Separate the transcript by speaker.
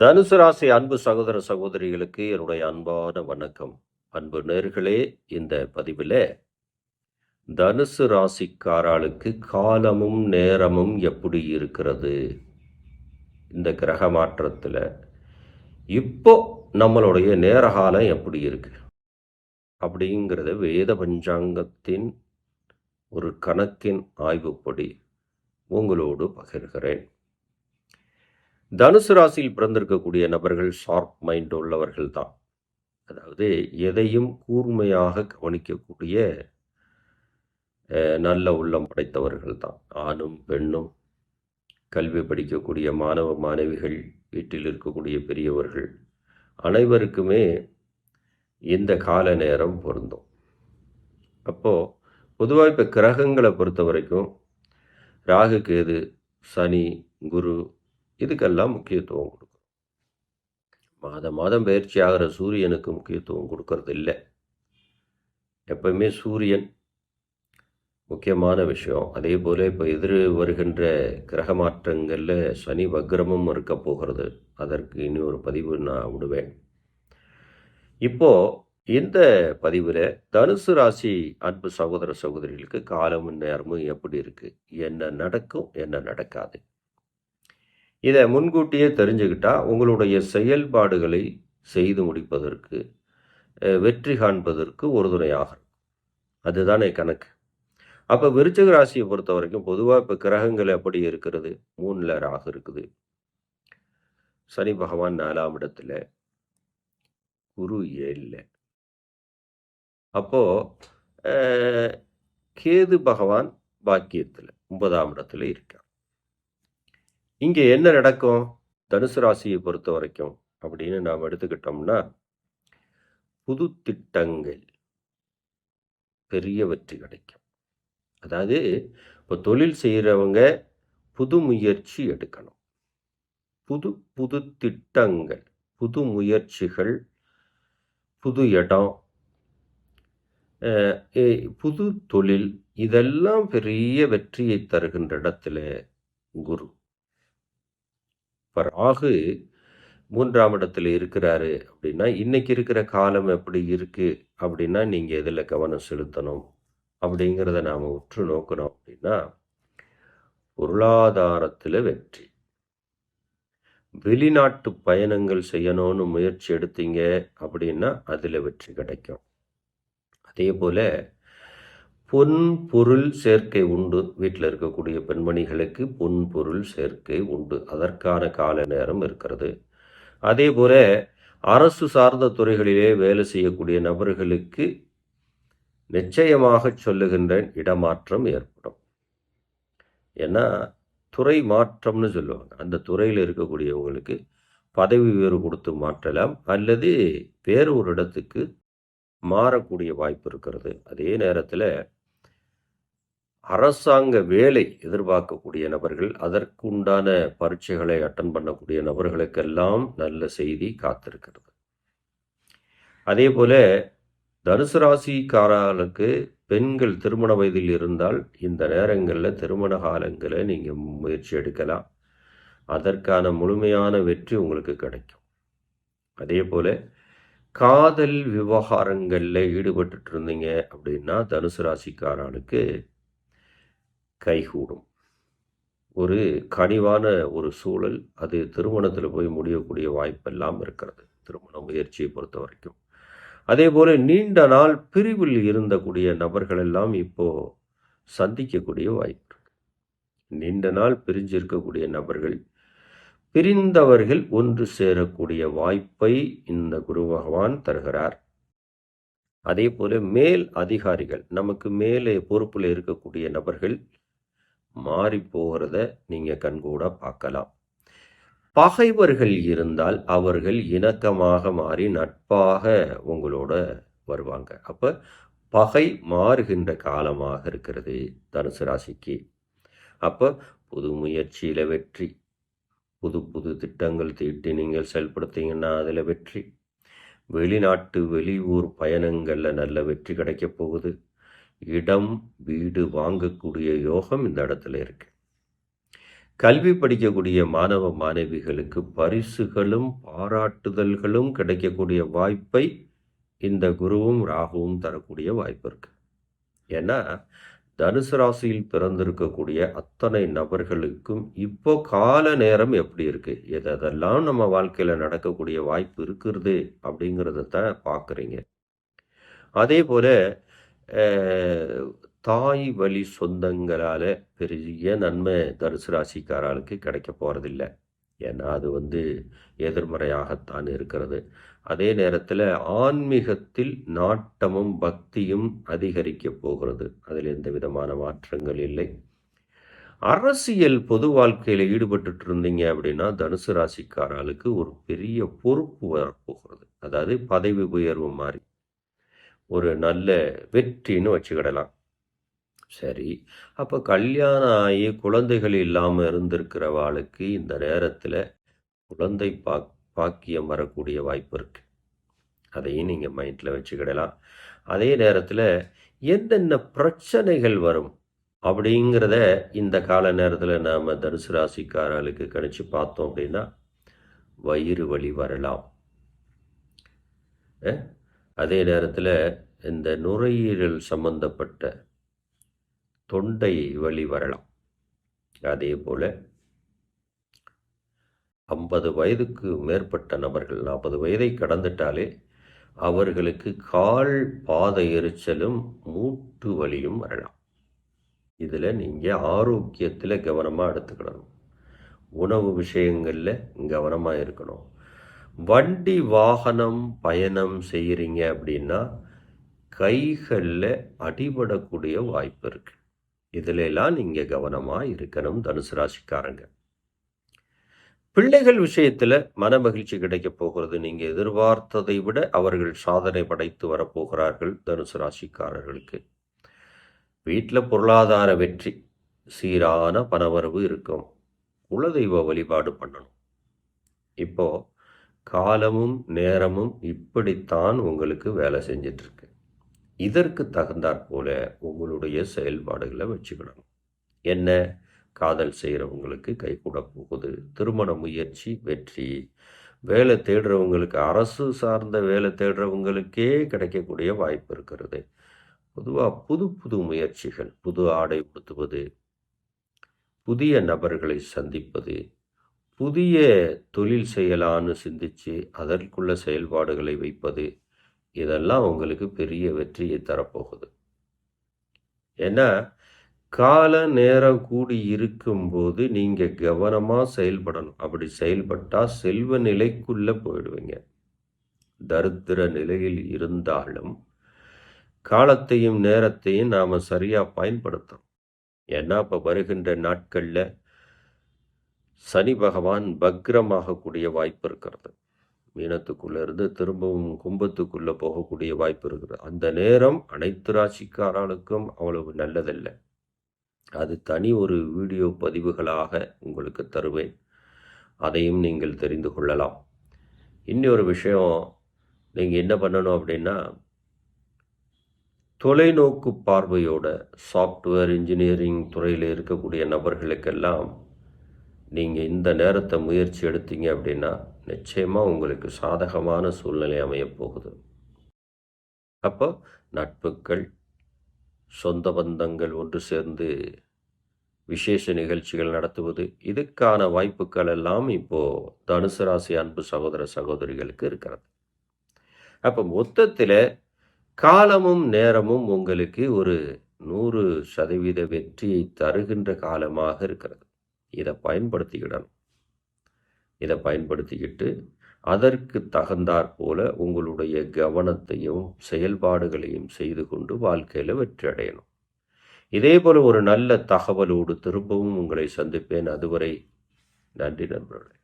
Speaker 1: தனுசு ராசி அன்பு சகோதர சகோதரிகளுக்கு என்னுடைய அன்பான வணக்கம். அன்பு நேர்களே இந்த பதிவில் தனுசு ராசிக்காராளுக்கு காலமும் நேரமும் எப்படி இருக்கிறது? இந்த கிரக மாற்றத்தில் இப்போ நம்மளுடைய நேர காலம் எப்படி இருக்கு? அப்படிங்கிறத வேத பஞ்சாங்கத்தின் ஒரு கணக்கின் ஆய்வுப்படி உங்களோடு பகிர்கிறேன். தனுசு ராசியில் பிறந்திருக்கக்கூடிய நபர்கள் ஷார்ப் மைண்ட் உள்ளவர்கள் தான் அதாவது எதையும் கூர்மையாக கவனிக்கக்கூடிய நல்ல உள்ளம் படைத்தவர்கள் தான் ஆணும் பெண்ணும் கல்வி படிக்கக்கூடிய மாணவ மாணவிகள் வீட்டில் இருக்கக்கூடிய பெரியவர்கள் அனைவருக்குமே இந்த கால நேரம் பொருந்தும். அப்போது பொதுவாக இப்போ கிரகங்களை பொறுத்த வரைக்கும் ராகு கேது சனி குரு இதுக்கெல்லாம் முக்கியத்துவம் கொடுக்கும் மாதம் மாதம் பயிற்சி ஆகிற சூரியனுக்கு முக்கியத்துவம் கொடுக்கறது இல்லை. எப்பவுமே சூரியன் முக்கியமான விஷயம். அதே போல் இப்போ எதிர் வருகின்ற கிரக மாற்றங்களில் சனி வக்ரமும் இருக்க போகிறது. அதற்கு இனி ஒரு பதிவு நான் விடுவேன். இப்போது இந்த பதிவில் தனுசு ராசி அன்பு சகோதர சகோதரிகளுக்கு காலமும் நேரமும் எப்படி இருக்குது என்ன நடக்கும்? என்ன நடக்காது? இதை முன்கூட்டியே தெரிஞ்சுக்கிட்டால் உங்களுடைய செயல்பாடுகளை செய்து முடிப்பதற்கு வெற்றி காண்பதற்கு உறுதுணையாக இருக்கும். அதுதானே கணக்கு. அப்போ விருச்சக ராசியை பொறுத்த வரைக்கும் பொதுவாக இப்போ கிரகங்கள் எப்படி இருக்கிறது? மூணில் ராகு இருக்குது. சனி பகவான் நாலாம் இடத்துல குரு ஏழில் அப்போ கேது பகவான் பாக்கியத்தில் ஒன்பதாம் இடத்துல இருக்கார். இங்கே என்ன நடக்கும்? தனுசு ராசியை பொறுத்த வரைக்கும் அப்படின்னு நாம் எடுத்துக்கிட்டோம்னா புது திட்டங்கள் பெரிய வெற்றி கிடைக்கும். அதாவது இப்போ தொழில் செய்கிறவங்க புது முயற்சி எடுக்கணும். புது புது திட்டங்கள் புது முயற்சிகள் புது இடம் புது தொழில் இதெல்லாம் பெரிய வெற்றியை தருகின்ற இடத்துல குரு இப்போ ராகு மூன்றாம் இடத்துல இருக்கிறாரு அப்படின்னா இன்னைக்கு இருக்கிற காலம் எப்படி இருக்குது அப்படின்னா நீங்கள் எதில் கவனம் செலுத்தணும் அப்படிங்கிறத நாம் உற்று நோக்கணும் அப்படின்னா பொருளாதாரத்தில் வெற்றி. வெளிநாட்டு பயணங்கள் செய்யணும்னு முயற்சி எடுத்தீங்க அப்படின்னா அதில் வெற்றி கிடைக்கும். அதே போல் பொன் பொருள் சேர்க்கை உண்டு. வீட்டில் இருக்கக்கூடிய பெண்மணிகளுக்கு பொன் பொருள் சேர்க்கை உண்டு. அதற்கான கால நேரம் இருக்கிறது. அதே போல அரசு சார்ந்த துறைகளிலே வேலை செய்யக்கூடிய நபர்களுக்கு நிச்சயமாக சொல்லுகின்றேன் இடமாற்றம் ஏற்படும். ஏன்னா துறை மாற்றம்னு சொல்லுவாங்க. அந்த துறையில் இருக்கக்கூடியவங்களுக்கு பதவி உயர்வு கொடுத்து மாற்றலாம். அல்லது வேறு ஒரு இடத்துக்கு மாறக்கூடிய வாய்ப்பு இருக்கிறது. அதே நேரத்தில் அரசாங்க வேலை எதிர்பார்க்கக்கூடிய நபர்கள் அதற்குண்டான பரீட்சைகளை அட்டன் பண்ணக்கூடிய நபர்களுக்கெல்லாம் நல்ல செய்தி காத்திருக்கிறது. அதே போல தனுசு ராசிக்காரர்களுக்கு பெண்கள் திருமண வயதில் இருந்தால் இந்த நேரங்களில் திருமண காலங்களை நீங்கள் முயற்சி எடுக்கலாம். அதற்கான முழுமையான வெற்றி உங்களுக்கு கிடைக்கும். அதே போல காதல் விவகாரங்களில் ஈடுபட்டுட்டு இருந்தீங்க அப்படின்னா தனுசு ராசிக்காரர்களுக்கு கைகூடும். ஒரு கனிவான ஒரு சூழல் அது திருமணத்தில் போய் முடியக்கூடிய வாய்ப்பெல்லாம் இருக்கிறது திருமண முயற்சியை பொறுத்த வரைக்கும். அதே போல நீண்ட நாள் பிரிவில் இருந்தக்கூடிய நபர்கள் எல்லாம் இப்போ சந்திக்கக்கூடிய வாய்ப்பு இருக்கு. நீண்ட நாள் பிரிஞ்சு இருக்கக்கூடிய நபர்கள் பிரிந்தவர்கள் ஒன்று சேரக்கூடிய வாய்ப்பை இந்த குரு பகவான் தருகிறார். அதே போல மேல் அதிகாரிகள் நமக்கு மேலே பொறுப்பில் இருக்கக்கூடிய நபர்கள் மாறி போகிறத நீங்கள் கண்கூட பார்க்கலாம். பகைவர்கள் இருந்தால் அவர்கள் இணக்கமாக மாறி நட்பாக உங்களோட வருவாங்க. அப்போ பகை மாறுகின்ற காலமாக இருக்கிறது தனுசு ராசிக்கு. அப்போ புது முயற்சியில் வெற்றி. புது புது திட்டங்கள் தீட்டி நீங்கள் செயல்படுத்தீங்கன்னா அதில் வெற்றி. வெளிநாட்டு வெளியூர் பயணங்களில் நல்ல வெற்றி கிடைக்கப் போகுது. இடம் வீடு வாங்கக்கூடிய யோகம் இந்த இடத்துல இருக்கு. கல்வி படிக்கக்கூடிய மாணவ மாணவிகளுக்கு பரிசுகளும் பாராட்டுதல்களும் கிடைக்கக்கூடிய வாய்ப்பை இந்த குருவும் ராகுவும் தரக்கூடிய வாய்ப்பு இருக்கு. ஏன்னா தனுசு ராசியில் பிறந்திருக்கக்கூடிய அத்தனை நபர்களுக்கும் இப்போ கால நேரம் எப்படி இருக்கு? எதெல்லாம் நம்ம வாழ்க்கையில் நடக்கக்கூடிய வாய்ப்பு இருக்கிறது அப்படிங்கிறத தான் பார்க்குறீங்க. அதே போல் தாய் வழி சொந்தங்களால் பெரிய நன்மை தனுசு ராசிக்காரர்களுக்கு கிடைக்க போகிறதில்ல ஏன்னா அது வந்து எதிர்மறையாகத்தான் இருக்கிறது. அதே நேரத்தில் ஆன்மீகத்தில் நாட்டமும் பக்தியும் அதிகரிக்க போகிறது. அதில் எந்த விதமான மாற்றங்கள் இல்லை. அரசியல் பொது வாழ்க்கையில் ஈடுபட்டுட்டு இருந்தீங்க அப்படின்னா தனுசு ராசிக்காரர்களுக்கு ஒரு பெரிய பொறுப்பு வரப்போகிறது. அதாவது பதவி உயர்வு மாதிரி. ஒரு நல்ல வெற்றின்னு வச்சுக்கிடலாம். சரி. அப்போ கல்யாணம் ஆகி குழந்தைகள் இல்லாமல் இருந்திருக்கிறவாளுக்கு இந்த நேரத்தில் குழந்தை பா பாக்கியம் வரக்கூடிய வாய்ப்பு இருக்கு. அதையும் நீங்கள் மைண்டில் வச்சுக்கிடலாம். அதே நேரத்தில் என்னென்ன பிரச்சனைகள் வரும் அப்படிங்கிறத இந்த கால நேரத்தில் நாம் தனுசு ராசிக்காரர்களுக்கு கணிச்சு பார்த்தோம் அப்படின்னா வயிறு வலி வரலாம். அதே நேரத்தில் இந்த நுரையீரல் சம்பந்தப்பட்ட தொண்டை வலி வரலாம். அதே போல் ஐம்பது வயதுக்கு மேற்பட்ட நபர்கள் நாற்பது வயதை கடந்துட்டாலே அவர்களுக்கு கால் பாத எரிச்சலும் மூட்டு வலியும் வரலாம். இதில் நீங்கள் ஆரோக்கியத்தில் கவனமாக எடுத்துக்கிடணும் உணவு விஷயங்களில் கவனமாக இருக்கணும். வண்டி வாகனம் பயணம் செய்கிறீங்க அப்படின்னா கைகளில் அடிபடக்கூடிய வாய்ப்பு இருக்கு. இதிலெல்லாம் நீங்கள் கவனமாக இருக்கணும் தனுசு ராசிக்காரங்க. பிள்ளைகள் விஷயத்தில் மன மகிழ்ச்சி கிடைக்க போகிறது. நீங்கள் எதிர்பார்த்ததை விட அவர்கள் சாதனை படைத்து வரப்போகிறார்கள் தனுசு ராசிக்காரர்களுக்கு. வீட்டில் பொருளாதார வெற்றி சீரான பணவரவு இருக்கும். குலதெய்வ வழிபாடு பண்ணணும். இப்போது காலமும் நேரமும் இப்படித்தான் உங்களுக்கு வேலை செஞ்சிட்ருக்கு. இதற்கு தகுந்தாற் போல உங்களுடைய செயல்பாடுகளை வச்சுக்கணும். என்ன? காதல் செய்கிறவங்களுக்கு கைகூட போகுது திருமண முயற்சி வெற்றி. வேலை தேடுறவங்களுக்கு அரசு சார்ந்த வேலை தேடுறவங்களுக்கே கிடைக்கக்கூடிய வாய்ப்பு இருக்கிறது. பொதுவாக புது புது முயற்சிகள் புது ஆடை உடுத்துவது புதிய நபர்களை சந்திப்பது புதிய தொழில் செய்யலான்னு சிந்திச்சு அதற்குள்ள செயல்பாடுகளை வைப்பது இதெல்லாம் உங்களுக்கு பெரிய வெற்றியை தரப்போகுது. ஏன்னா கால நேரம் கூடி இருக்கும்போது நீங்க கவனமா செயல்படணும். அப்படி செயல்பட்டா செல்வ நிலைக்குள்ள போயிடுவீங்க. தரித்திர நிலையில் இருந்தாலும் காலத்தையும் நேரத்தையும் நாம சரியா பயன்படுத்தணும். ஏன்னா இப்ப வருகின்ற நாட்கள்ல சனி பகவான் பக்ரமாகக்கூடிய வாய்ப்பு இருக்கிறது. மீனத்துக்குள்ளேருந்து திரும்பவும் கும்பத்துக்குள்ளே போகக்கூடிய வாய்ப்பு இருக்கிறது. அந்த நேரம் அனைத்து ராசிக்காரர்களுக்கும் அவ்வளவு நல்லதல்ல. அது தனி ஒரு வீடியோ பதிவுகளாக உங்களுக்கு தருவேன். அதையும் நீங்கள் தெரிந்து கொள்ளலாம். இன்னொரு விஷயம் நீங்கள் என்ன பண்ணணும் அப்படின்னா தொலைநோக்கு பார்வையோட சாஃப்ட்வேர் இன்ஜினியரிங் துறையில் இருக்கக்கூடிய நபர்களுக்கெல்லாம் நீங்கள் இந்த நேரத்தை முயற்சி எடுத்தீங்க அப்படின்னா நிச்சயமாக உங்களுக்கு சாதகமான சூழ்நிலை அமையப்போகுது அப்போ நட்புகள் சொந்த பந்தங்கள் ஒன்று சேர்ந்து விசேஷ நிகழ்ச்சிகள் நடத்துவது இதுக்கான வாய்ப்புகள் எல்லாம் இப்போது தனுசு ராசி அன்பு சகோதர சகோதரிகளுக்கு இருக்கிறது. அப்போ மொத்தத்தில் காலமும் நேரமும் உங்களுக்கு ஒரு நூறு சதவீத வெற்றியை தருகின்ற காலமாக இருக்கிறது. இதை பயன்படுத்திக்கிடணும். இதை பயன்படுத்திக்கிட்டு அதற்கு தகுந்தாற் போல உங்களுடைய கவனத்தையும் செயல்பாடுகளையும் செய்து கொண்டு வாழ்க்கையில் வெற்றி அடையணும். இதே போல ஒரு நல்ல தகவலோடு திரும்பவும் உங்களை சந்திப்பேன். அதுவரை நன்றி நண்பர்களே.